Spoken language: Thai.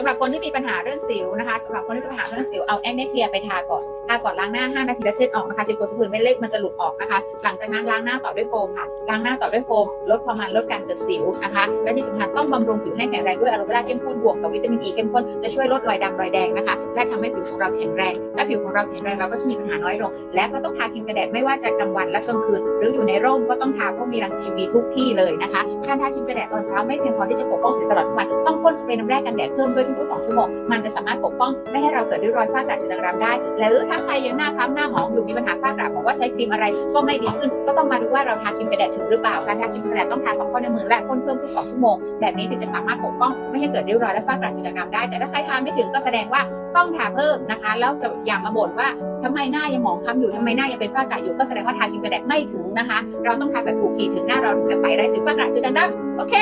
สำหรับคนที่มีปัญหาเรื่องสิวนะคะสำหรับคนที่มีปัญหาเรื่องสิวเอาแอคเนเคลียร์ไปทาก่อนทาก่อนล้างหน้า5นาทีแล้วเช็ดออกนะคะสิวกดสบู่เม็ดเล็กมันจะหลุดออกนะคะหลังจากนั้นล้างหน้าต่อด้วยโฟมค่ะล้างหน้าต่อด้วยโฟมลดความมันลดการเกิดสิวนะคะและที่สำคัญต้องบำรุงผิวให้แข็งแรงด้วยอะโลเวราเข้มข้นบวกกับวิตามินอีเข้มข้นจะช่วยลดรอยดำรอยแดงนะคะและทำให้ผิวของเราแข็งแรงและผิวของเราแข็งแรงเราก็จะมีปัญหาน้อยลง และก็ต้องทาครีมกันแดดไม่ว่าจะกลางวันและกลางคืน หรืออยู่ในร่มก็ต้องทาเพราะมีรังสี UV ทุกที่เลยนะคะการทาครีมกันแดดตอนเช้าไม่เพียงพอที่จะปกป้องผิวตลอดทั้งวันต้องพ่น สเปรย์น้ำแร่กันแดดเพิ่มด้วยทุกๆ2ชั่วโมงมันจะสามารถปกป้องไม่ให้เราเกิดริ้วรอยฝ้ากระจุดด่างดำได้หรือถ้าใครยังหน้าคล้ำหน้าหมองอยู่มีปัญหาฝ้ากระบอกว่าใช้ครีมอะไรก็ไม่ดีขึ้น ก็ต้องมาดูว่าเราทาครีมกันแดดถึงหรือเปล่าการทาครีมกันแดดต้องทาสองข้อในมือและพ่นเพิ่มทุกสองชั่วโมงแบบนี้ถึงจะสามารถปกป้องไม่ให้เกิดริ้วรอยและฝ้ากระจุดด่างดำได้ แต่ถ้าใครทาไม่ถึงก็แสดงว่าต้องทาเพิ่มนะคะ แล้วจะอย่ามาบ่นว่าทำไมหน้ายังหมองคล้ำอยู่ทำไมหน้ายังเป็นฝ้ากระอยู่ก็แสดงว่าทาครีมกันแดดไม่ถึงนะคะ เราต้องทาแบบถูกทีถึงหน้าเราถึงจะใสไร้สิฝ้ากระจุดด่างดำโอเค